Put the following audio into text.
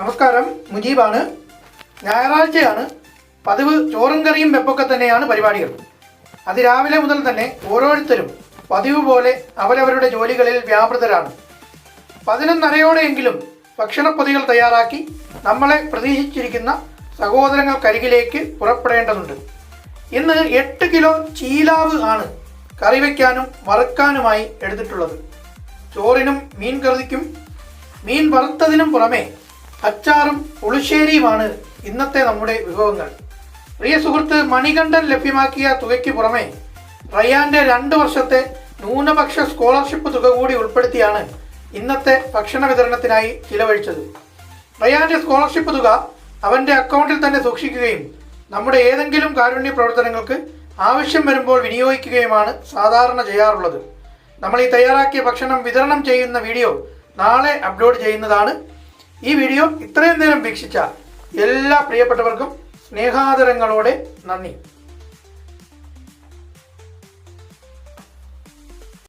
നമസ്കാരം. മുജീബാണ്. ഞായറാഴ്ചയാണ്. പതിവ് ചോറും കറിയും വെപ്പൊക്കെ തന്നെയാണ് പരിപാടികൾ. അതിരാവിലെ മുതൽ തന്നെ ഓരോരുത്തരും പതിവ് പോലെ അവരവരുടെ ജോലികളിൽ വ്യാപൃതരാണ്. പതിനൊന്നരയോടെയെങ്കിലും ഭക്ഷണപ്പൊതികൾ തയ്യാറാക്കി നമ്മളെ പ്രതീക്ഷിച്ചിരിക്കുന്ന സഹോദരങ്ങൾക്കരികിലേക്ക് പുറപ്പെടേണ്ടതുണ്ട്. ഇന്ന് എട്ട് കിലോ ചീലാവ് ആണ് കറി വയ്ക്കാനും വറുക്കാനുമായി എടുത്തിട്ടുള്ളത്. ചോറിനും മീൻ കറിക്കും മീൻ വറുത്തതിനും പുറമെ അച്ചാറും പുളിശ്ശേരിയുമാണ് ഇന്നത്തെ നമ്മുടെ വിഭവങ്ങൾ. പ്രിയ സുഹൃത്ത് മണികണ്ഠൻ ലഭ്യമാക്കിയ തുകയ്ക്ക് പുറമെ റയാന്റെ രണ്ട് വർഷത്തെ ന്യൂനപക്ഷ സ്കോളർഷിപ്പ് തുക കൂടി ഉൾപ്പെടുത്തിയാണ് ഇന്നത്തെ ഭക്ഷണ വിതരണത്തിനായി ചിലവഴിച്ചത്. റയാന്റെ സ്കോളർഷിപ്പ് തുക അവന്റെ അക്കൗണ്ടിൽ തന്നെ സൂക്ഷിക്കുകയും നമ്മുടെ ഏതെങ്കിലും കാരുണ്യ പ്രവർത്തനങ്ങൾക്ക് ആവശ്യം വരുമ്പോൾ വിനിയോഗിക്കുകയുമാണ് സാധാരണ ചെയ്യാറുള്ളത്. നമ്മൾ ഈ തയ്യാറാക്കിയ ഭക്ഷണം വിതരണം ചെയ്യുന്ന വീഡിയോ നാളെ അപ്ലോഡ് ചെയ്യുന്നതാണ് ഈ വീഡിയോ ഇത്രയും നേരം വീക്ഷിച്ച എല്ലാ പ്രിയപ്പെട്ടവർക്കും സ്നേഹാദരങ്ങളോടെ നന്ദി.